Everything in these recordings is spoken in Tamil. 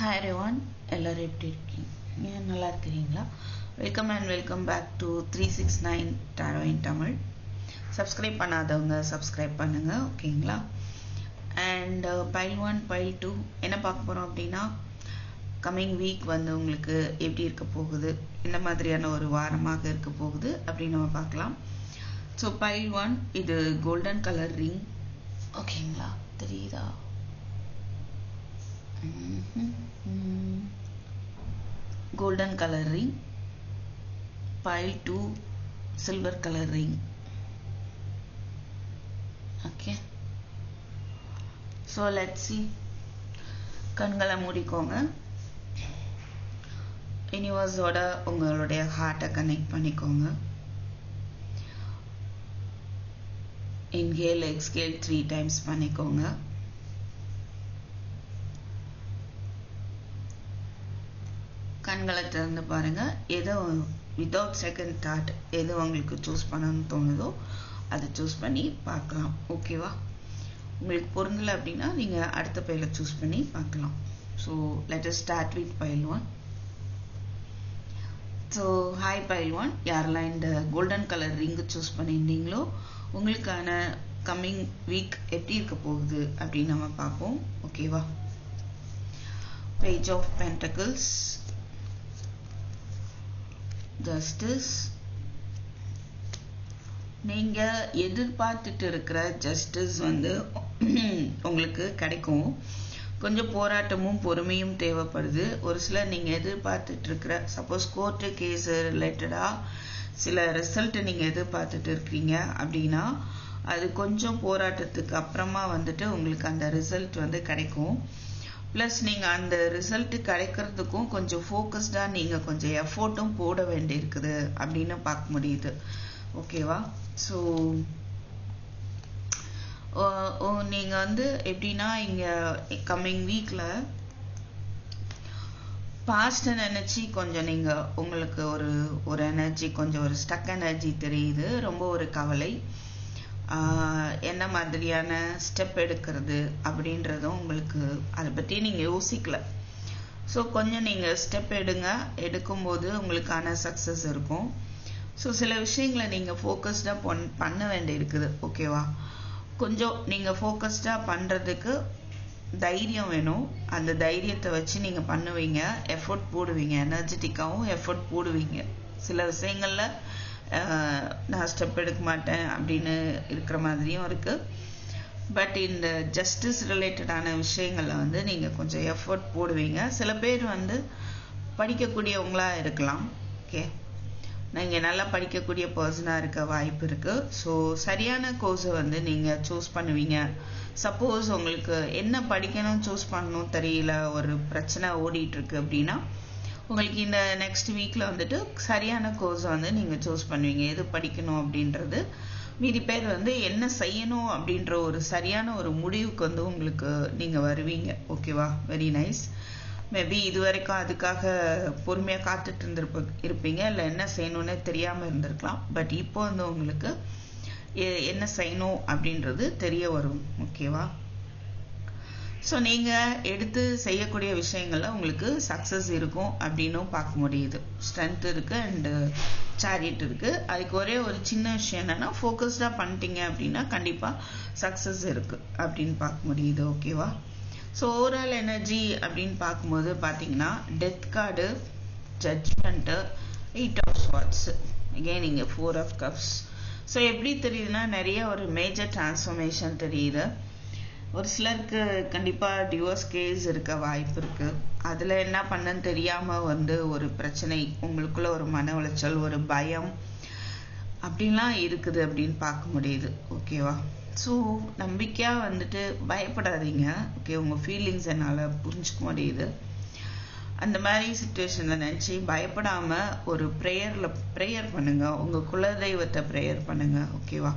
ஹாய் எவ்ரிவன் எல்லோரும் எப்படி இருக்கீங்க? நல்லா இருக்கிறீங்களா? Welcome and welcome back to three six nine tarot in Tamil subscribe பண்ணாதவங்க சப்ஸ்கிரைப் பண்ணுங்கள் ஓகேங்களா? And pile one pile two என்ன பார்க்க போகிறோம் அப்படின்னா கம்மிங் வீக் வந்து உங்களுக்கு எப்படி இருக்க போகுது? என்ன மாதிரியான ஒரு வாரமாக இருக்க போகுது அப்படின்னு நம்ம பார்க்கலாம். ஸோ பைல் ஒன் இது கோல்டன் கலர் ரிங் ஓகேங்களா? தெரியுதா? Golden colour ring pile two silver colour ring okay so let see கண்களை மூடிக்கோங்க. யூனிவர்ஸோட உங்களுடைய ஹார்ட்டை கனெக்ட் பண்ணிக்கோங்க. இன்ஹேல் எக்ஸ்கேல் த்ரீ டைம்ஸ் பண்ணிக்கோங்க. கண்களை திறந்து பாருங்க. எதோ வித்தவுட் செகண்ட் தாட் எது உங்களுக்கு சூஸ் பண்ணணும்னு தோணுதோ அதை சூஸ் பண்ணி பார்க்கலாம். ஓகேவா உங்களுக்கு பொருந்தலை அப்படின்னா நீங்கள் அடுத்த பயில சூஸ் பண்ணி பார்க்கலாம். So let us start with pile one so hi pile one யாரெல்லாம் இந்த கோல்டன் கலர் ரிங்கு சூஸ் பண்ணியிருந்தீங்களோ உங்களுக்கான கம்மிங் வீக் எப்படி இருக்க போகுது அப்படின்னு நம்ம பார்ப்போம். ஓகேவா பேஜ் ஆஃப் பென்டக்கிள்ஸ் ஜஸ்டிஸ் நீங்கள் எதிர்பார்த்துட்டு இருக்கிற ஜஸ்டிஸ் வந்து உங்களுக்கு கிடைக்கும். கொஞ்சம் போராட்டமும் பொறுமையும் தேவைப்படுது. ஒரு சிலர் நீங்கள் எதிர்பார்த்துட்டு இருக்கிற சப்போஸ் கோர்ட்டு கேஸ் ரிலேட்டடாக சில ரிசல்ட்டை நீங்கள் எதிர்பார்த்துட்டு இருக்கீங்க அப்படின்னா அது கொஞ்சம் போராட்டத்துக்கு அப்புறமா வந்துட்டு உங்களுக்கு அந்த ரிசல்ட் வந்து கிடைக்கும். ப்ளஸ் நீங்கள் அந்த ரிசல்ட் கிடைக்கிறதுக்கும் கொஞ்சம் ஃபோக்கஸ்டாக நீங்கள் கொஞ்சம் எஃபோர்ட்டும் போட வேண்டியிருக்குது அப்படின்னு பார்க்க முடியுது. ஓகேவா ஸோ நீங்கள் வந்து எப்படின்னா இங்கே கம்மிங் வீக்கில் பாஸ்ட்டை நினச்சி கொஞ்சம் நீங்கள் உங்களுக்கு ஒரு ஒரு எனர்ஜி கொஞ்சம் ஒரு ஸ்டக் எனர்ஜி தெரியுது. ரொம்ப ஒரு கவலை. என்ன மாதிரியான ஸ்டெப் எடுக்கிறது அப்படின்றதும் உங்களுக்கு அதை பற்றி நீங்கள் யோசிக்கல. ஸோ கொஞ்சம் நீங்கள் ஸ்டெப் எடுங்க. எடுக்கும்போது உங்களுக்கான சக்ஸஸ் இருக்கும். ஸோ சில விஷயங்களை நீங்கள் ஃபோக்கஸ்டாக பொன் பண்ண வேண்டியிருக்குது. ஓகேவா கொஞ்சம் நீங்கள் ஃபோக்கஸ்டாக பண்ணுறதுக்கு தைரியம் வேணும். அந்த தைரியத்தை வச்சு நீங்கள் பண்ணுவீங்க. எஃபர்ட் போடுவீங்க. எனர்ஜெட்டிக்காகவும் எஃபர்ட் போடுவீங்க. சில விஷயங்களில் நான் ஸ்டெப் எடுக்க மாட்டேன் அப்படின்னு இருக்கிற மாதிரியும் இருக்குது பட் இந்த ஜஸ்டிஸ் ரிலேட்டடான விஷயங்களில் வந்து நீங்கள் கொஞ்சம் எஃபர்ட் போடுவீங்க. சில பேர் வந்து படிக்கக்கூடியவங்களாக இருக்கலாம். ஓகே நீங்கள் நல்லா படிக்கக்கூடிய பர்சனாக இருக்க வாய்ப்பு இருக்குது ஸோ சரியான கோர்ஸை வந்து நீங்கள் சூஸ் பண்ணுவீங்க. சப்போஸ் உங்களுக்கு என்ன படிக்கணும் சூஸ் பண்ணணும் தெரியல ஒரு பிரச்சனை ஓடிட்டுருக்கு அப்படின்னா உங்களுக்கு இந்த நெக்ஸ்ட் வீக்கில் வந்துட்டு சரியான கோர்ஸை வந்து நீங்கள் சூஸ் பண்ணுவீங்க. எது படிக்கணும் அப்படின்றது. மீதி பேர் வந்து என்ன செய்யணும் அப்படின்ற ஒரு சரியான ஒரு முடிவுக்கு வந்து உங்களுக்கு நீங்கள் வருவீங்க. ஓகேவா வெரி நைஸ் மேபி இது வரைக்கும் அதுக்காக பொறுமையாக காத்துட்டு இருந்திருப்ப இருப்பீங்க. இல்லை என்ன செய்யணும்னே தெரியாமல் இருந்திருக்கலாம். பட் இப்போ வந்து உங்களுக்கு என்ன செய்யணும் அப்படின்றது தெரிய வரும். ஓகேவா ஸோ நீங்கள் எடுத்து செய்யக்கூடிய விஷயங்களில் உங்களுக்கு சக்ஸஸ் இருக்கும் அப்படின்னும் பார்க்க முடியுது. ஸ்ட்ரென்த் இருக்குது அண்டு சேரிட் இருக்குது அதுக்கு ஒரே ஒரு சின்ன விஷயம் என்னென்னா ஃபோக்கஸ்டாக பண்ணிட்டீங்க அப்படின்னா கண்டிப்பாக சக்ஸஸ் இருக்குது அப்படின்னு பார்க்க முடியுது. ஓகேவா ஸோ ஓவரால் எனர்ஜி அப்படின்னு பார்க்கும்போது பார்த்தீங்கன்னா death card judgement eight of swords again இங்கே ஃபோர் ஆஃப் கப்ஸ் ஸோ எப்படி தெரியுதுன்னா நிறைய ஒரு மேஜர் டிரான்ஸ்ஃபர்மேஷன் தெரியுது. ஒரு சிலருக்கு கண்டிப்பாக டிவோர்ஸ் கேஸ் இருக்க வாய்ப்பு இருக்குது அதில் என்ன பண்ணுன்னு தெரியாமல் வந்து ஒரு பிரச்சனை உங்களுக்குள்ள ஒரு மன உளைச்சல் ஒரு பயம் அப்படின்லாம் இருக்குது அப்படின்னு பார்க்க முடியுது. ஓகேவா ஸோ நம்பிக்கையாக வந்துட்டு பயப்படாதீங்க. ஓகே உங்கள் ஃபீலிங்ஸ் என்னால் புரிஞ்சுக்க முடியுது. அந்த மாதிரி சுச்சுவேஷனில் நினச்சி பயப்படாமல் ஒரு ப்ரேயரில் ப்ரேயர் பண்ணுங்கள் உங்கள் குலதெய்வத்தை ப்ரேயர் பண்ணுங்கள் ஓகேவா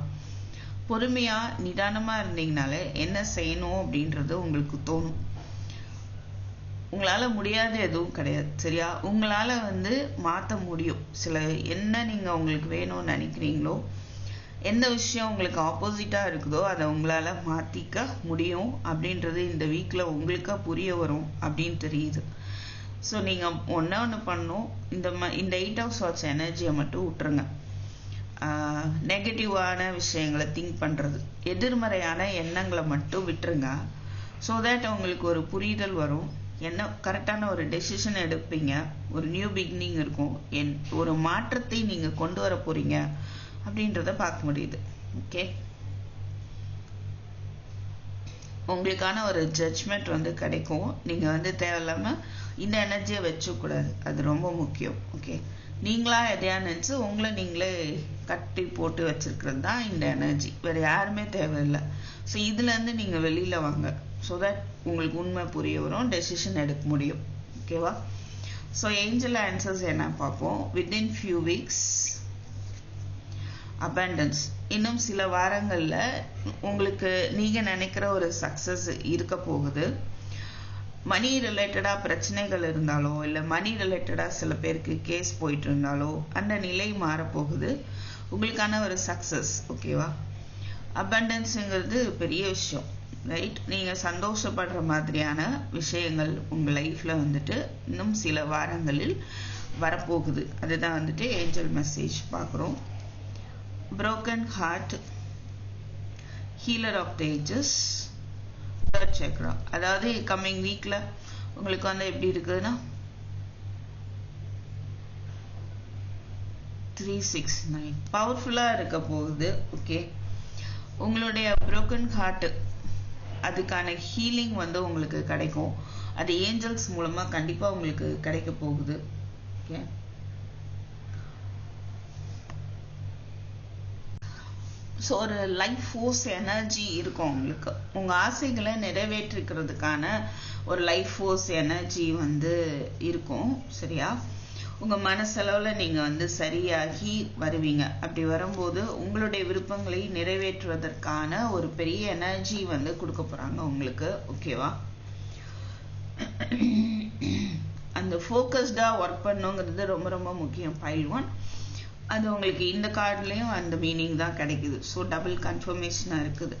பொறுமையாக நிதானமாக இருந்தீங்கனாலே என்ன செய்யணும் அப்படின்றது உங்களுக்கு தோணும். உங்களால் முடியாத எதுவும் கிடையாது சரியா? உங்களால் வந்து மாற்ற முடியும். சில என்ன நீங்கள் உங்களுக்கு வேணும்னு நினைக்கிறீங்களோ எந்த விஷயம் உங்களுக்கு ஆப்போசிட்டாக இருக்குதோ அதை உங்களால் மாற்றிக்க முடியும் அப்படின்றது இந்த வீக்கில் உங்களுக்காக புரிய வரும் அப்படின்னு தெரியுது. ஸோ நீங்கள் ஒன்றே ஒன்று பண்ணணும். இந்த ம இந்த எயிட் ஆஃப் சாட்ஸ் எனர்ஜியை மட்டும் விட்டுருங்க. நெகட்டிவான விஷயங்களை திங்க் பண்ணுறது எதிர்மறையான எண்ணங்களை மட்டும் விட்டுருங்க. ஸோ தேட் உங்களுக்கு ஒரு புரிதல் வரும். என்ன கரெக்டான ஒரு டெசிஷன் எடுப்பீங்க. ஒரு நியூ பிகினிங் இருக்கும். என் ஒரு மாற்றத்தை நீங்கள் கொண்டு வர போகிறீங்க அப்படின்றத பார்க்க முடியுது. ஓகே உங்களுக்கான ஒரு ஜட்ஜ்மெண்ட் வந்து கிடைக்கும். நீங்கள் வந்து தேவையில்லாமல் இந்த எனர்ஜியை வச்சக்கூடாது. அது ரொம்ப முக்கியம். ஓகே நீங்களாக எதையா நினச்சி உங்களை நீங்களே கட்டி போட்டு வச்சுருக்கிறது தான் இந்த எனர்ஜி வேறு யாருமே தேவையில்லை. ஸோ இதுலேருந்து நீங்கள் வெளியில் வாங்க. ஸோ தட் உங்களுக்கு உண்மை புரிய வரும். டெசிஷன் எடுக்க முடியும். ஓகேவா ஸோ ஏஞ்சல் ஆன்சர்ஸ் என்ன பார்ப்போம்? வித்தின் ஃபியூ வீக்ஸ் அபேண்டன்ஸ் இன்னும் சில வாரங்களில் உங்களுக்கு நீங்கள் நினைக்கிற ஒரு சக்ஸஸ் இருக்க போகுது. மணி ரிலேட்டடாக பிரச்சனைகள் இருந்தாலோ இல்லை மணி ரிலேட்டடாக சில பேருக்கு கேஸ் போயிட்டு இருந்தாலோ அந்த நிலை மாறப்போகுது. உங்களுக்கான ஒரு சக்ஸஸ் ஓகேவா அபண்டன்ஸுங்கிறது பெரிய விஷயம் ரைட் நீங்கள் சந்தோஷப்படுற மாதிரியான விஷயங்கள் உங்கள் லைஃப்பில் வந்துட்டு இன்னும் சில வாரங்களில் வரப்போகுது. அதுதான் வந்துட்டு ஏஞ்சல் மெசேஜ் பார்க்குறோம். Broken heart healer of the ages. Third chakra அதாவது கம்மிங் வீக்ல உங்களுக்கு வந்து எப்படி இருக்குதுன்னா த்ரீ சிக்ஸ் நைன் பவர்ஃபுல்லாக இருக்க போகுது ஓகே உங்களுடைய ப்ரோக்கன் ஹார்ட்டு அதுக்கான ஹீலிங் வந்து உங்களுக்கு கிடைக்கும். அது ஏஞ்சல்ஸ் மூலமாக கண்டிப்பாக உங்களுக்கு கிடைக்க போகுது ஓகே ஸோ ஒரு லைஃப் ஃபோர்ஸ் எனர்ஜி இருக்கும் உங்களுக்கு. உங்கள் ஆசைகளை நிறைவேற்றிக்கிறதுக்கான ஒரு லைஃப் ஃபோர்ஸ் எனர்ஜி வந்து இருக்கும் சரியா? உங்கள் மனசளவில் நீங்கள் வந்து சரியாகி வருவீங்க. அப்படி வரும்போது உங்களுடைய விருப்பங்களை நிறைவேற்றுவதற்கான ஒரு பெரிய எனர்ஜி வந்து கொடுக்க போகிறாங்க உங்களுக்கு ஓகேவா அந்த ஃபோக்கஸ்டாக ஒர்க் பண்ணுங்கிறது ரொம்ப ரொம்ப முக்கியம். பைல் ஒன் அது உங்களுக்கு இந்த கார்டுலேயும் அந்த மீனிங் தான் கிடைக்குது. ஸோ டபுள் கன்ஃபர்மேஷனாக இருக்குது.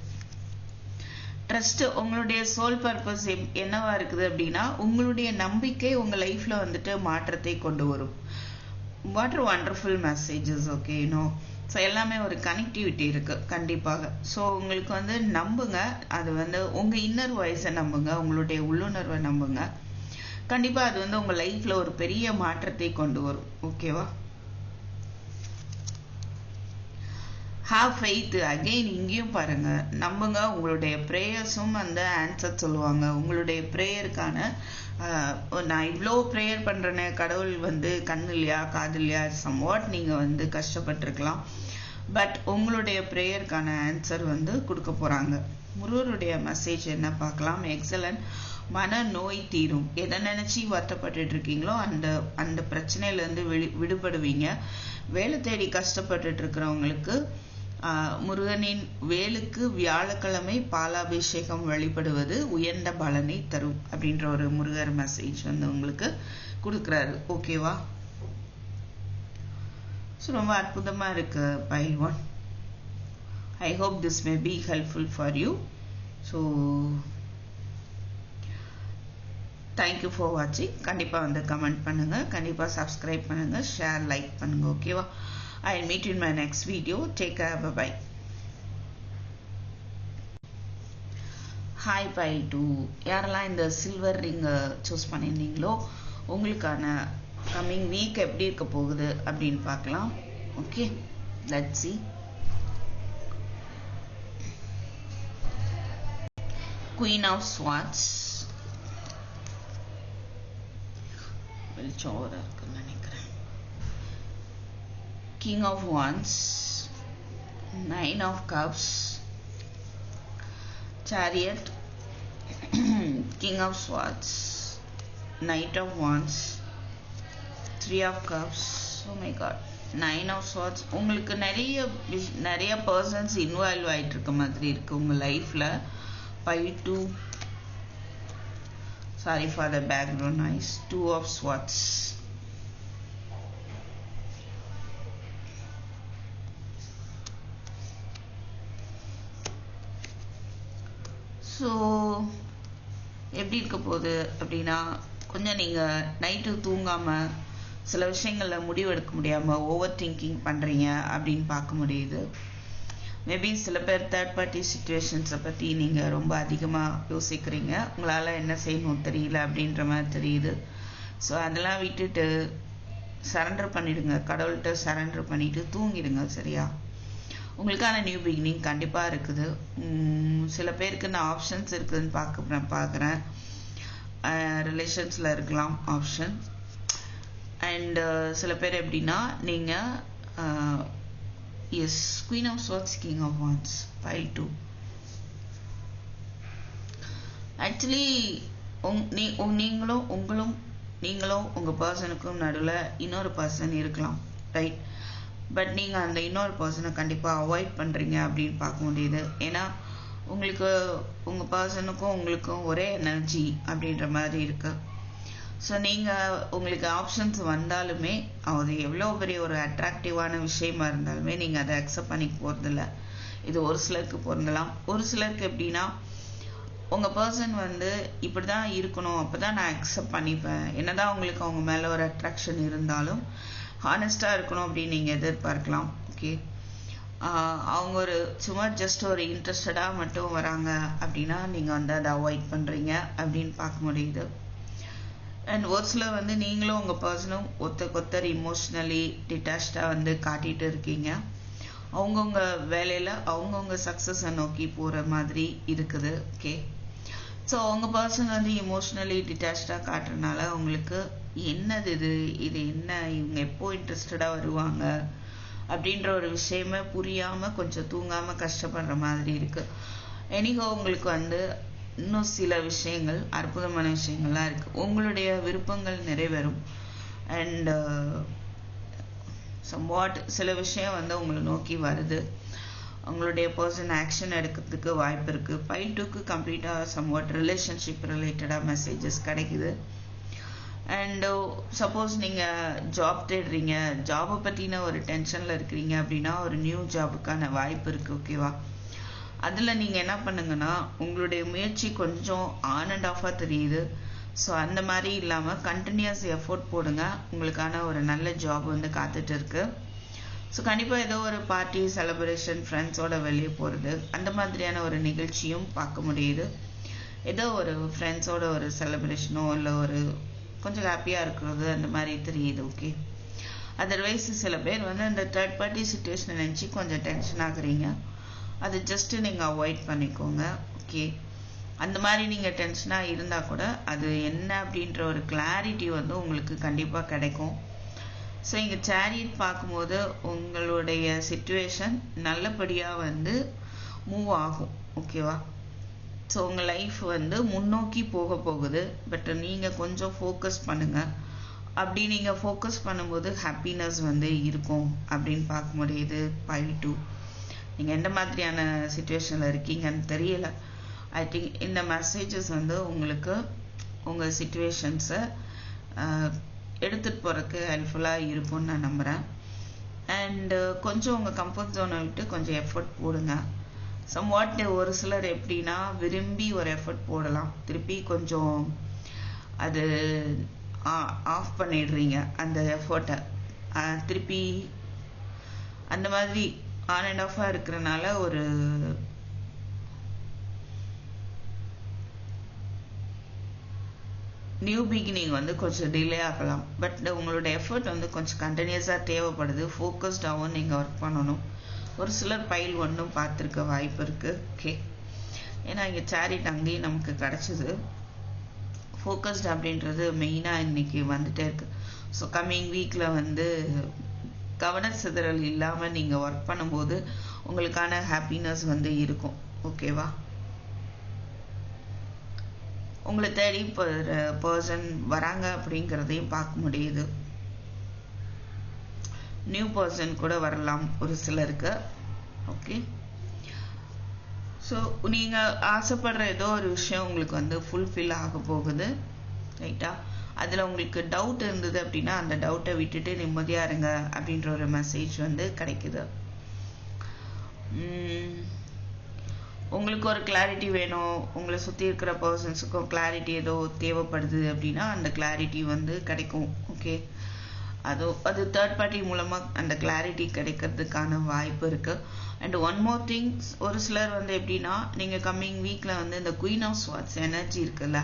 ட்ரஸ்ட் உங்களுடைய சோல் பர்பஸ் என்னவா இருக்குது அப்படின்னா உங்களுடைய நம்பிக்கை உங்கள் லைஃப்பில் வந்துட்டு மாற்றத்தை கொண்டு வரும். What wonderful messages okay no so எல்லாமே ஒரு கனெக்டிவிட்டி இருக்குது கண்டிப்பாக. ஸோ உங்களுக்கு வந்து நம்புங்க. அது வந்து உங்கள் இன்னர் வாய்ஸை நம்புங்க. உங்களுடைய உள்ளுணர்வை நம்புங்க. கண்டிப்பாக அது வந்து உங்கள் லைஃப்பில் ஒரு பெரிய மாற்றத்தை கொண்டு வரும் ஓகேவா ஹாவ் ஃபெய்த் அகெயின் இங்கேயும் பாருங்க. நம்புங்க உங்களுடைய ப்ரேயர்ஸும் அந்த ஆன்சர் சொல்லுவாங்க. உங்களுடைய ப்ரேயருக்கான நான் இவ்வளோ ப்ரேயர் பண்ணுறேனே கடவுள் வந்து கண்ணில்லையா இல்லையா காது இல்லையா நீங்கள் வந்து கஷ்டப்பட்டிருக்கலாம். பட் உங்களுடைய ப்ரேயருக்கான ஆன்சர் வந்து கொடுக்க போகிறாங்க முருகருடைய மெசேஜ் என்ன பார்க்கலாம்? எக்ஸலன்ட் மன நோய் தீரும். எதை நினச்சி வருத்தப்பட்டுட்டு இருக்கீங்களோ அந்த அந்த பிரச்சனையிலேருந்து வெளி விடுபடுவீங்க. வேலை தேடி கஷ்டப்பட்டுட்டு இருக்கிறவங்களுக்கு முருகனின் வேலுக்கு வியாழக்கிழமை பாலாபிஷேகம் வழிபடுவது உயர்ந்த பலனை தரும் அப்படின்ற ஒரு முருகர் மெசேஜ் வந்து உங்களுக்கு கொடுக்குறாரு. ஓகேவா ஸோ ரொம்ப அற்புதமா இருக்கு pile one. I hope this may be helpful for you so thank you for வாட்சிங் கண்டிப்பாக வந்து கமெண்ட் பண்ணுங்கள் கண்டிப்பாக சப்ஸ்கிரைப் பண்ணுங்கள் ஷேர் லைக் பண்ணுங்கள் ஓகேவா I meet in my next video take care bye hi pile two யாரெல்லாம் இந்த சில்வர் ரிங்கை சூஸ் பண்ணியிருந்தீங்களோ? உங்களுக்கான கம்மிங் வீக் எப்படி இருக்க போகுது அப்படின்னு பார்க்கலாம். Okay let see queen of swords வெளிச்சம் இருக்குங்க இருக்குன்னு நினைக்கிறேன் king of wands nine of cups chariot king of swords knight of wands three of cups. Oh my god nine of swords. உங்களுக்கு நிறைய நிறைய பர்சன்ஸ் இன்வால்வ் ஆயிட்டு இருக்க மாதிரி இருக்கு உங்க லைஃப்ல five two sorry for the background noise two of swords so எப்படி இருக்க போகுது அப்படின்னா கொஞ்சம் நீங்கள் நைட்டு தூங்காமல் சில விஷயங்களில் முடிவெடுக்க முடியாமல் ஓவர் திங்கிங் பண்ணுறீங்க அப்படின்னு பார்க்க முடியுது. மேபி சில பேர் தேர்ட் பார்ட்டி சுச்சுவேஷன்ஸை பற்றி நீங்கள் ரொம்ப அதிகமாக யோசிக்கிறீங்க. உங்களால் என்ன செய்யணும் தெரியல அப்படின்ற மாதிரி தெரியுது. ஸோ அதெல்லாம் விட்டுட்டு சரண்டர் பண்ணிவிடுங்க கடவுள்கிட்ட சரண்டர் பண்ணிவிட்டு தூங்கிடுங்க சரியா? உங்களுக்கான நியூ பிகினிங் கண்டிப்பாக இருக்குது. சில பேருக்கு நான் ஆப்ஷன்ஸ் இருக்குதுன்னு பார்க்க பார்க்குறேன். ரிலேஷன்ஸில் இருக்கலாம் ஆப்ஷன் அண்டு சில பேர் எப்படின்னா நீங்கள் yes queen of swords king of wands pile two actually உங் நீ நீங்களும் உங்களும் நீங்களும் உங்கள் பர்சனுக்கும் நடுவில் இன்னொரு பர்சன் இருக்கலாம் ரைட் பட் நீங்கள் அந்த இன்னொரு பர்சனை கண்டிப்பாக அவாய்ட் பண்ணுறீங்க அப்படின்னு பார்க்க முடியுது. ஏன்னா உங்களுக்கு உங்கள் பர்சனுக்கும் உங்களுக்கும் ஒரே எனர்ஜி அப்படின்ற மாதிரி இருக்குது ஸோ நீங்கள் உங்களுக்கு ஆப்ஷன்ஸ் வந்தாலுமே அது எவ்வளோ பெரிய ஒரு அட்ராக்டிவான விஷயமா இருந்தாலுமே நீங்கள் அதை அக்செப்ட் பண்ணி போகிறதில்ல இது ஒரு சிலருக்கு பொருந்தலாம். ஒரு சிலருக்கு எப்படின்னா உங்கள் பர்சன் வந்து இப்படி தான் இருக்கணும் அப்போ தான் நான் அக்செப்ட் பண்ணிப்பேன். என்னதான் உங்களுக்கு அவங்க மேலே ஒரு அட்ராக்ஷன் இருந்தாலும் ஹானஸ்டாக இருக்கணும் அப்படின்னு நீங்கள் எதிர்பார்க்கலாம். ஓகே அவங்க ஒரு சும்மா ஜஸ்ட் ஒரு இன்ட்ரெஸ்டடாக மட்டும் வராங்க அப்படின்னா நீங்கள் வந்து அதை அவாய்ட் பண்ணுறீங்க அப்படின்னு பார்க்க முடியுது. அண்ட் ஒரு சிலர் வந்து நீங்களும் உங்கள் பர்சனும் ஒத்த கொத்தர் இமோஷ்னலி டிட்டாச்சாக வந்து காட்டிகிட்டு இருக்கீங்க. அவங்கவுங்க வேலையில் அவங்கவுங்க சக்ஸஸை நோக்கி போகிற மாதிரி இருக்குது. ஓகே ஸோ அவங்க பர்சன் வந்து இமோஷ்னலி டிட்டாச்சாக காட்டுறதுனால உங்களுக்கு என்னது இது இது என்ன? இவங்க எப்போ இன்ட்ரெஸ்டடாக வருவாங்க? அப்படின்ற ஒரு விஷயமே புரியாமல் கொஞ்சம் தூங்காமல் கஷ்டப்படுற மாதிரி இருக்குது எனிகோ உங்களுக்கு வந்து இன்னும் சில விஷயங்கள் அற்புதமான விஷயங்கள்லாம் இருக்குது உங்களுடைய விருப்பங்கள் நிறைவேறும். அண்ட் சம்வாட் சில விஷயம் வந்து உங்களை நோக்கி வருது. உங்களுடைய பர்சன் ஆக்ஷன் எடுக்கிறதுக்கு வாய்ப்பு இருக்குது ஃபைவ் டூக்கு கம்ப்ளீட்டாக சம்வாட் ரிலேஷன்ஷிப் ரிலேட்டடாக மெசேஜஸ் கிடைக்குது. அண்ட் சப்போஸ் நீங்கள் ஜாப் தேடுறீங்க ஜாபை பற்றின ஒரு டென்ஷனில் இருக்கிறீங்க அப்படின்னா ஒரு நியூ ஜாபுக்கான வாய்ப்பு இருக்குது ஓகேவா அதில் நீங்கள் என்ன பண்ணுங்கன்னா உங்களுடைய முயற்சி கொஞ்சம் ஆன் அண்ட் ஆஃபாக தெரியுது. ஸோ அந்த மாதிரி இல்லாமல் கண்டினியூஸ் எஃபோர்ட் போடுங்க. உங்களுக்கான ஒரு நல்ல ஜாப் வந்து காத்துட்டு இருக்கு. ஸோ கண்டிப்பாக ஏதோ ஒரு பார்ட்டி செலப்ரேஷன் ஃப்ரெண்ட்ஸோட வெளியே போகிறது அந்த மாதிரியான ஒரு நிகழ்ச்சியும் பார்க்க முடியுது. ஏதோ ஒரு ஃப்ரெண்ட்ஸோட ஒரு செலப்ரேஷனோ இல்லை ஒரு கொஞ்சம் ஹாப்பியாக இருக்கிறது அந்த மாதிரி தெரியுது ஓகே அதர்வைஸ் சில பேர் வந்து அந்த தேர்ட் பார்ட்டி சுச்சுவேஷனை நினச்சி கொஞ்சம் டென்ஷன் ஆகுறீங்க. அது ஜஸ்ட்டு நீங்கள் அவாய்ட் பண்ணிக்கோங்க ஓகே அந்த மாதிரி நீங்கள் டென்ஷனாக இருந்தால் கூட அது என்ன அப்படின்ற ஒரு கிளாரிட்டி வந்து உங்களுக்கு கண்டிப்பாக கிடைக்கும். ஸோ இங்கே சேரியட் பார்க்கும்போது உங்களுடைய சுச்சுவேஷன் நல்லபடியாக வந்து மூவ் ஆகும் ஓகேவா ஸோ உங்கள் லைஃப் வந்து முன்னோக்கி போக போகுது. பட் நீங்கள் கொஞ்சம் ஃபோக்கஸ் பண்ணுங்கள் அப்படி நீங்கள் ஃபோக்கஸ் பண்ணும்போது ஹாப்பினஸ் வந்து இருக்கும் அப்படின்னு பார்க்க முடியுது ஃபைவ் டூ நீங்கள் எந்த மாதிரியான சுச்சுவேஷனில் இருக்கீங்கன்னு தெரியல. ஐ திங்க் இந்த மெசேஜஸ் வந்து உங்களுக்கு உங்கள் சுச்சுவேஷன்ஸை எடுத்துகிட்டு போகிறதுக்கு ஹெல்ப்ஃபுல்லாக இருக்கும்னு நான் நம்புகிறேன் அண்டு கொஞ்சம் உங்கள் கம்ஃபர்ட் ஜோனை விட்டு கொஞ்சம் எஃபர்ட் போடுங்க. சம்வாட் ஒரு சிலர் எப்படின்னா விரும்பி ஒரு எஃபர்ட் போடலாம். திருப்பி கொஞ்சம் அது ஆஃப் பண்ணிடுறீங்க அந்த எஃபர்ட்டை திருப்பி அந்த மாதிரி ஆன் அண்ட் ஆஃபாக இருக்கிறனால ஒரு நியூ பிகினிங் வந்து கொஞ்சம் டிலே ஆகலாம். பட் உங்களோட எஃபர்ட் வந்து கொஞ்சம் கண்டினியூஸாக தேவைப்படுது. ஃபோக்கஸ்டாகவும் நீங்கள் ஒர்க் பண்ணணும். ஒரு சிலர் பயில் ஒன்றும் பார்த்துருக்க வாய்ப்பு இருக்குது ஓகே ஏன்னா இங்கே சேரிட் அங்கேயும் நமக்கு கிடச்சிது. ஃபோக்கஸ்ட் அப்படின்றது மெயினாக இன்னைக்கு வந்துட்டே இருக்கு. ஸோ கம்மிங் வீக்கில் வந்து கவன சிதறல் இல்லாமல் நீங்கள் ஒர்க் பண்ணும்போது உங்களுக்கான ஹாப்பினஸ் வந்து இருக்கும். ஓகேவா உங்களை தேடி பர்சன் வராங்க அப்படிங்கிறதையும் பார்க்க முடியுது. நியூ பர்சன் கூட வரலாம் ஒரு சிலருக்கு. ஓகே ஸோ நீங்கள் ஆசைப்படுற ஏதோ ஒரு விஷயம் உங்களுக்கு வந்து ஃபுல்ஃபில் ஆக போகுது. ரைட்டா அதில் உங்களுக்கு டவுட் இருந்தது அப்படின்னா அந்த டவுட்டை விட்டுட்டு நிம்மதியாக இருங்க அப்படின்ற ஒரு மெசேஜ் வந்து கிடைக்குது. உங்களுக்கு ஒரு கிளாரிட்டி வேணும். உங்களை சுற்றி இருக்கிற பர்சன்ஸுக்கும் கிளாரிட்டி ஏதோ தேவைப்படுது அப்படின்னா அந்த கிளாரிட்டி வந்து கிடைக்கும். ஓகே அது அது தேர்ட் பார்ட்டி மூலமாக அந்த கிளாரிட்டி கிடைக்கிறதுக்கான வாய்ப்பு இருக்குது அண்ட் ஒன் மோர் திங்ஸ் ஒரு சிலர் வந்து எப்படின்னா நீங்கள் கம்மிங் வீக்கில் வந்து இந்த குயின் ஆஃப் ஸ்வாட்ஸ் எனர்ஜி இருக்குல்ல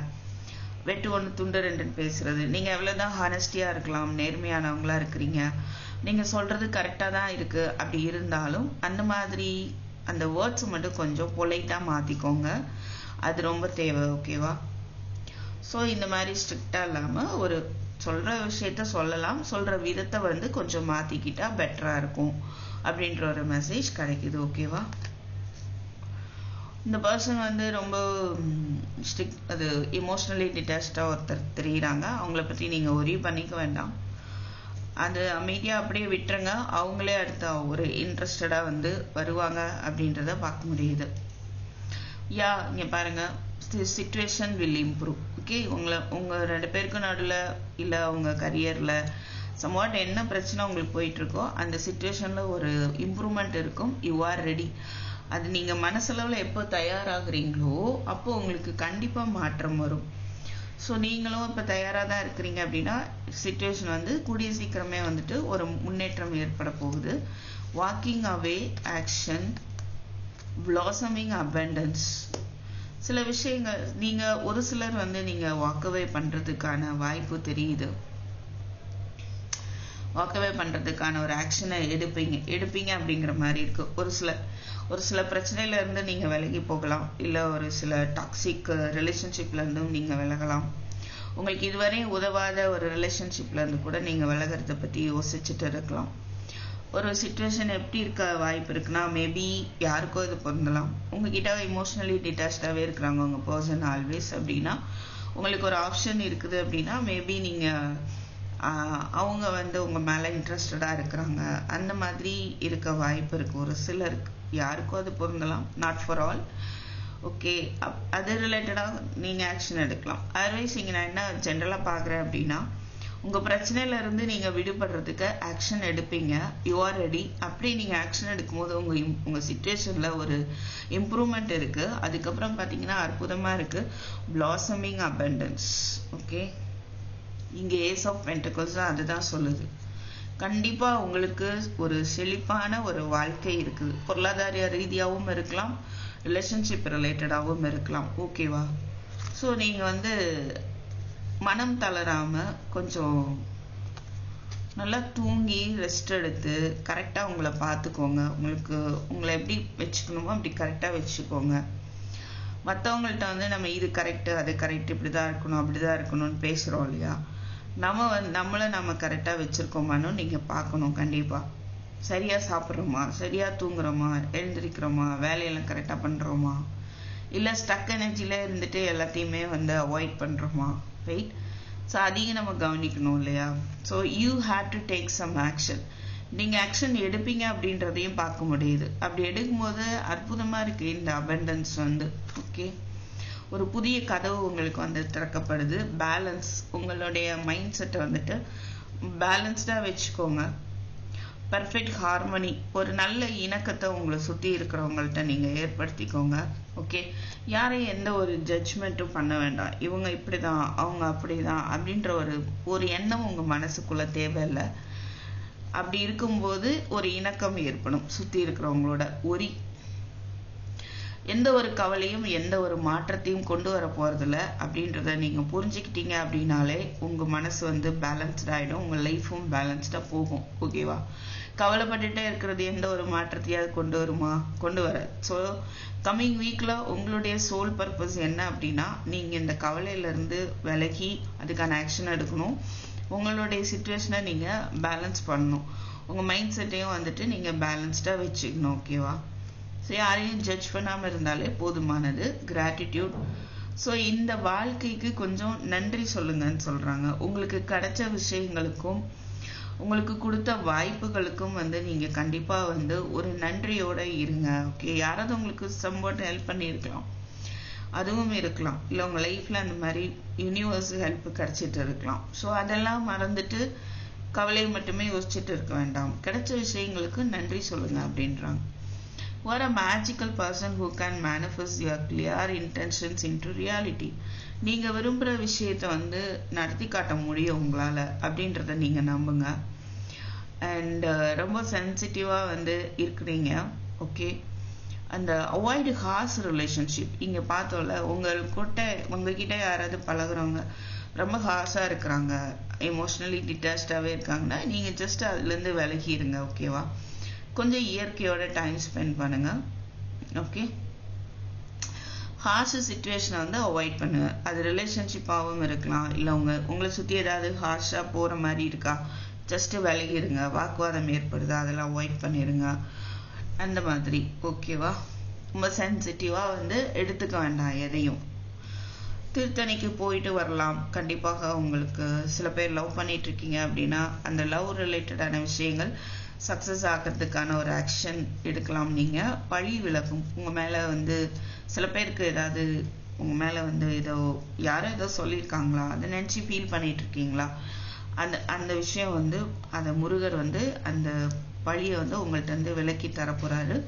வெட்டு ஒன்று துண்டு ரெண்டுன்னு பேசுறது. நீங்கள் எவ்வளோதான் ஹானஸ்டியாக இருக்கலாம் நேர்மையானவங்களா இருக்கிறீங்க நீங்கள் சொல்கிறது கரெக்டாக தான் இருக்குது அப்படி இருந்தாலும் அந்த மாதிரி அந்த வேர்ட்ஸ் மட்டும் கொஞ்சம் பொலைட்டாக மாற்றிக்கோங்க அது ரொம்ப தேவை ஓகேவா ஸோ இந்த மாதிரி ஸ்ட்ரிக்டாக இல்லாமல் ஒரு சொல்கிற விஷயத்த சொல்லலாம். சொல்கிற விதத்தை வந்து கொஞ்சம் மாற்றிக்கிட்டா பெட்டராக இருக்கும் அப்படின்ற ஒரு மெசேஜ் கிடைக்குது. ஓகேவா இந்த பர்சன் வந்து ரொம்ப ஸ்ட்ரிக் அது எமோஷ்னலி டிட்டாச்சாக ஒருத்தர் தெரியுறாங்க. அவங்கள பற்றி நீங்கள் ஒரே பண்ணிக்க வேண்டாம். அது அமைதியாக அப்படியே விட்டுருங்க. அவங்களே அடுத்த ஒரு இன்ட்ரெஸ்டடாக வந்து வருவாங்க அப்படின்றத பார்க்க முடியுது. யா இங்கே பாருங்கள் சுச்சுவேஷன் வில் இம்ப்ரூவ் ஓகே உங்களை உங்கள் ரெண்டு பேருக்கும் நடுவில் இல்லை உங்கள் கரியரில் சம்வாட் என்ன பிரச்சனை உங்களுக்கு போயிட்டுருக்கோ அந்த சுச்சுவேஷனில் ஒரு இம்ப்ரூவ்மெண்ட் இருக்கும். யூ ஆர் ரெடி அது நீங்கள் மனசளவில் எப்போ தயாராகிறீங்களோ அப்போ உங்களுக்கு கண்டிப்பாக மாற்றம் வரும். ஸோ நீங்களும் இப்போ தயாராக தான் இருக்கிறீங்க அப்படின்னா சுச்சுவேஷன் வந்து கூடிய சீக்கிரமே வந்துட்டு ஒரு முன்னேற்றம் ஏற்பட போகுது. Walking away action blossoming abundance சில விஷயங்கள் நீங்கள் ஒரு சிலர் வந்து நீங்கள் வாக்கவே பண்றதுக்கான வாய்ப்பு தெரியுது. வாக்கவே பண்றதுக்கான ஒரு ஆக்ஷனை எடுப்பீங்க எடுப்பீங்க அப்படிங்கிற மாதிரி இருக்கு. ஒரு சில ஒரு சில பிரச்சனையில இருந்து நீங்க விலகி போகலாம். இல்லை ஒரு சில டாக்ஸிக் ரிலேஷன்ஷிப்ல இருந்தும் நீங்க விலகலாம். உங்களுக்கு இதுவரை உதவாத ஒரு ரிலேஷன்ஷிப்ல இருந்து கூட நீங்க விலகிறத பத்தி யோசிச்சுட்டு இருக்கலாம். ஒரு சுச்சுவேஷன் எப்படி இருக்க வாய்ப்பு இருக்குன்னா மேபி யாருக்கோ இது பொருந்தலாம். உங்ககிட்ட இமோஷனலி டிட்டாச்சாகவே இருக்கிறாங்க உங்கள் பர்சன் ஆல்வேஸ் அப்படின்னா உங்களுக்கு ஒரு ஆப்ஷன் இருக்குது அப்படின்னா மேபி நீங்கள் அவங்க வந்து உங்கள் மேலே இன்ட்ரெஸ்டடாக இருக்கிறாங்க. அந்த மாதிரி இருக்க வாய்ப்பு இருக்குது ஒரு சிலருக்கு. யாருக்கும் அது பொருந்தலாம். நாட் ஃபார் ஆல் ஓகே அது ரிலேட்டடாக நீங்கள் ஆக்ஷன் எடுக்கலாம். அதர்வைஸ் இங்கே நான் என்ன ஜென்ரலாக பார்க்குறேன் அப்படின்னா உங்கள் பிரச்சனையிலேருந்து நீங்கள் விடுபடுறதுக்கு ஆக்ஷன் எடுப்பீங்க. யூ ஆர் ரெடி அப்படி நீங்கள் ஆக்ஷன் எடுக்கும்போது உங்கள் உங்கள் சுச்சுவேஷனில் ஒரு இம்ப்ரூவ்மெண்ட் இருக்குது அதுக்கப்புறம் பார்த்தீங்கன்னா அற்புதமாக இருக்குது பிளாசமிங் அபண்டன்ஸ் ஓகே இங்கே ஏஸ் ஆஃப் பென்டகல்ஸ் அதுதான் சொல்லுது. கண்டிப்பாக உங்களுக்கு ஒரு செழிப்பான ஒரு வாழ்க்கை இருக்குது பொருளாதார ரீதியாகவும் இருக்கலாம். ரிலேஷன்ஷிப் ரிலேட்டடாகவும் இருக்கலாம். ஓகேவா ஸோ நீங்கள் வந்து மனம் தளராம கொஞ்சம் நல்லா தூங்கி ரெஸ்ட் எடுத்து கரெக்டாக உங்களை பார்த்துக்கோங்க. உங்களுக்கு உங்களை எப்படி வச்சுக்கணுமோ அப்படி கரெக்டாக வச்சுக்கோங்க. மற்றவங்கள்ட்ட வந்து நம்ம இது கரெக்டு அது கரெக்ட் இப்படி தான் இருக்கணும் அப்படி தான் இருக்கணும்னு பேசுகிறோம் இல்லையா? நம்ம வந்து நம்மளை நம்ம கரெக்டாக வச்சுருக்கோமான்னு நீங்கள் பார்க்கணும் கண்டிப்பாக சரியாக சாப்பிட்றோமா? சரியாக தூங்குறோமா? எழுந்திரிக்கிறோமா? வேலையெல்லாம் கரெக்டாக பண்ணுறோமா இல்லை ஸ்டக் எனர்ஜியில் இருந்துட்டு எல்லாத்தையுமே வந்து அவாய்ட் பண்ணுறோமா ரைட் ஸோ அதையும் நம்ம கவனிக்கணும் இல்லையா? So you have to take some action நீங்கள் ஆக்ஷன் எடுப்பீங்க அப்படின்றதையும் பார்க்க முடியுது. அப்படி எடுக்கும்போது அற்புதமாக இருக்கு. இந்த அபண்டன்ஸ் வந்து ஓகே ஒரு புதிய கதவு உங்களுக்கு வந்து திறக்கப்படுது. பேலன்ஸ் உங்களுடைய மைண்ட் செட்டை வந்துட்டு பேலன்ஸ்டாக வச்சுக்கோங்க. பர்ஃபெக்ட் ஹார்மனி ஒரு நல்ல இணக்கத்தை உங்களை சுற்றி இருக்கிறவங்கள்ட்ட நீங்கள் ஏற்படுத்திக்கோங்க. ஓகே யாரையும் எந்த ஒரு ஜட்ஜ்மெண்ட்டும் பண்ண வேண்டாம். இவங்க இப்படி தான் அவங்க அப்படி தான் அப்படின்ற ஒரு ஒரு எண்ணம் உங்கள் மனசுக்குள்ளே தேவையில்லை. அப்படி இருக்கும்போது ஒரு இணக்கம் ஏற்படும் சுற்றி இருக்கிறவங்களோட. ஒரி எந்த ஒரு கவலையும் எந்த ஒரு மாற்றத்தையும் கொண்டு வர போறதில்ல. அப்படின்றத நீங்க புரிஞ்சுக்கிட்டீங்க அப்படின்னாலே உங்க மனசு வந்து பேலன்ஸ்ட் உங்கள் உங்க பேலன்ஸ்டாக பேலன்ஸ்டா போகும். ஓகேவா கவலைப்பட்டுட்டே இருக்கிறது எந்த ஒரு மாற்றத்தையாவது கொண்டு வருமா? கொண்டு வர. ஸோ கம்மிங் வீக்கில் உங்களுடைய சோல் பர்பஸ் என்ன அப்படின்னா நீங்கள் இந்த கவலையிலேருந்து விலகி அதுக்கான ஆக்ஷன் எடுக்கணும். உங்களுடைய சுச்சுவேஷனை நீங்கள் பேலன்ஸ் பண்ணணும். உங்கள் மைண்ட் செட்டையும் வந்துட்டு நீங்கள் பேலன்ஸ்டாக வச்சுக்கணும் ஓகேவா ஸோ யாரையும் ஜட்ஜ் பண்ணாமல் இருந்தாலே போதுமானது. கிராட்டிடியூட் ஸோ இந்த வாழ்க்கைக்கு கொஞ்சம் நன்றி சொல்லுங்கன்னு சொல்கிறாங்க உங்களுக்கு கிடைச்ச விஷயங்களுக்கும் உங்களுக்கு கொடுத்த வாய்ப்புகளுக்கும் வந்து நீங்கள் கண்டிப்பாக வந்து ஒரு நன்றியோடு இருங்க ஓகே யாராவது உங்களுக்கு சம்பவம் ஹெல்ப் பண்ணியிருக்கலாம். அதுவும் இருக்கலாம். இல்லை உங்கள் லைஃப்பில் அந்த மாதிரி யூனிவர்ஸ் ஹெல்ப் கிடச்சிட்டு இருக்கலாம். ஸோ அதெல்லாம் மறந்துட்டு கவலை மட்டுமே யோசிச்சுட்டு இருக்க வேண்டாம். கிடைச்ச விஷயங்களுக்கு நன்றி சொல்லுங்கள் அப்படின்றாங்க. What a magical person who can manifest your clear intentions into reality. நீங்கள் விரும்புகிற விஷயத்த வந்து நடத்தி காட்ட முடியும் உங்களால் அப்படின்றத நீங்கள் நம்புங்க. அண்ட் uh, ரொம்ப சென்சிட்டிவாக வந்து இருக்கிறீங்க. ஓகே அந்த அவாய்டு ஹார்ஸ் ரிலேஷன்ஷிப் இங்கே பார்த்தோம்ல உங்கள்கிட்ட உங்ககிட்ட யாராவது பழகுறவங்க ரொம்ப ஹார்ஸாக இருக்கிறாங்க எமோஷ்னலி டிட்டாச்சாகவே இருக்காங்கன்னா நீங்கள் ஜஸ்ட் அதுலேருந்து விலகிடுங்க ஓகேவா கொஞ்சம் இயற்கையோட டைம் ஸ்பெண்ட் பண்ணுங்க ஓகே ஹார்ஷ் சுச்சுவேஷனை வந்து அவாய்ட் பண்ணுங்க. அது ரிலேஷன்ஷிப்பாகவும் இருக்கலாம். இல்லை உங்க உங்களை சுற்றி ஏதாவது ஹார்ஷாக போகிற மாதிரி இருக்கா? ஜஸ்ட்டு விலகிடுங்க வாக்குவாதம் ஏற்படுது. அதெல்லாம் அவாய்ட் பண்ணிடுங்க அந்த மாதிரி. ஓகேவா ரொம்ப சென்சிட்டிவாக வந்து எடுத்துக்க வேண்டாம் எதையும். திருத்தணிக்கு போயிட்டு வரலாம். கண்டிப்பாக உங்களுக்கு சில பேர் லவ் பண்ணிட்டு இருக்கீங்க அப்படின்னா அந்த லவ் ரிலேட்டடான விஷயங்கள் சக்ஸஸ் ஆகிறதுக்கான ஒரு ஆக்ஷன் எடுக்கலாம் நீங்கள் பழி விலகும். உங்கள் மேலே வந்து சில பேருக்கு ஏதாவது உங்கள் மேலே வந்து ஏதோ யாரோ ஏதோ சொல்லியிருக்காங்களா? அதை நினச்சி ஃபீல் பண்ணிட்டு இருக்கீங்களா? அந்த அந்த விஷயம் வந்து அந்த முருகர் வந்து அந்த பழியை வந்து உங்கள்கிட்ட வந்து விலக்கி தரப்போறாரு.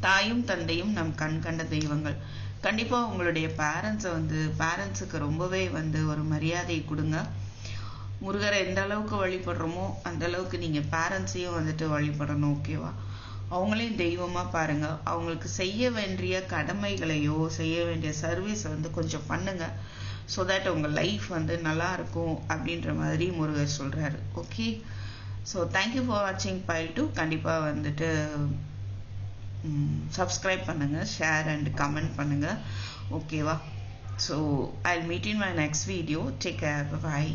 தாயும் தந்தையும் நம் கண் கண்ட தெய்வங்கள். கண்டிப்பா உங்களுடைய பேரண்ட்ஸை வந்து பேரண்ட்ஸுக்கு ரொம்பவே வந்து ஒரு மரியாதை கொடுங்க. முருகரை எந்த அளவுக்கு வழிபடுறோமோ அந்த அளவுக்கு நீங்க பேரண்ட்ஸையும் வந்துட்டு வழிபடணும் ஓகேவா அவங்களையும் தெய்வமா பாருங்க. அவங்களுக்கு செய்ய வேண்டிய கடமைகளையோ செய்ய வேண்டிய சர்வீஸ் வந்து கொஞ்சம் பண்ணுங்க. ஸோ தட் உங்கள் லைஃப் வந்து நல்லா இருக்கும் அப்படின்ற மாதிரி முருகர் சொல்கிறாரு okay so thank you for வாட்சிங் பைல் டூ கண்டிப்பாக வந்துட்டு சப்ஸ்கிரைப் பண்ணுங்கள் ஷேர் அண்ட் கமெண்ட் பண்ணுங்கள் ஓகேவா so I meet in my next video take care bye